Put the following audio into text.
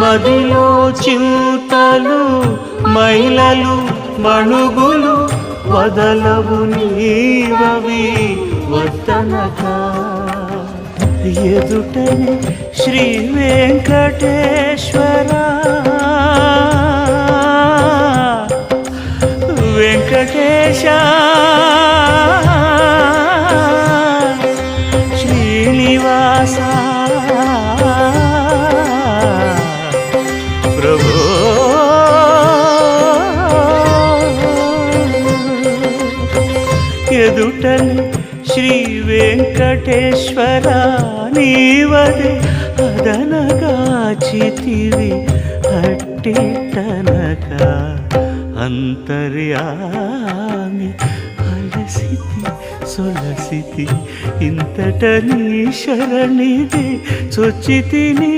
మదిలో చింతలు మైలలు మణుగులు వదలవు నీవవి వద్దనక. ఎదుటనే శ్రీ వెంకటేశ్వర. వెంకటేశ ఎదుటని శ్రీ వెంకటేశ్వర నీవదే అదనగాచితివి అట్టిటనక అంతర్యామి అలసితి సొలసితి ఇంతట నీ శరణిది చొచ్చితి నీ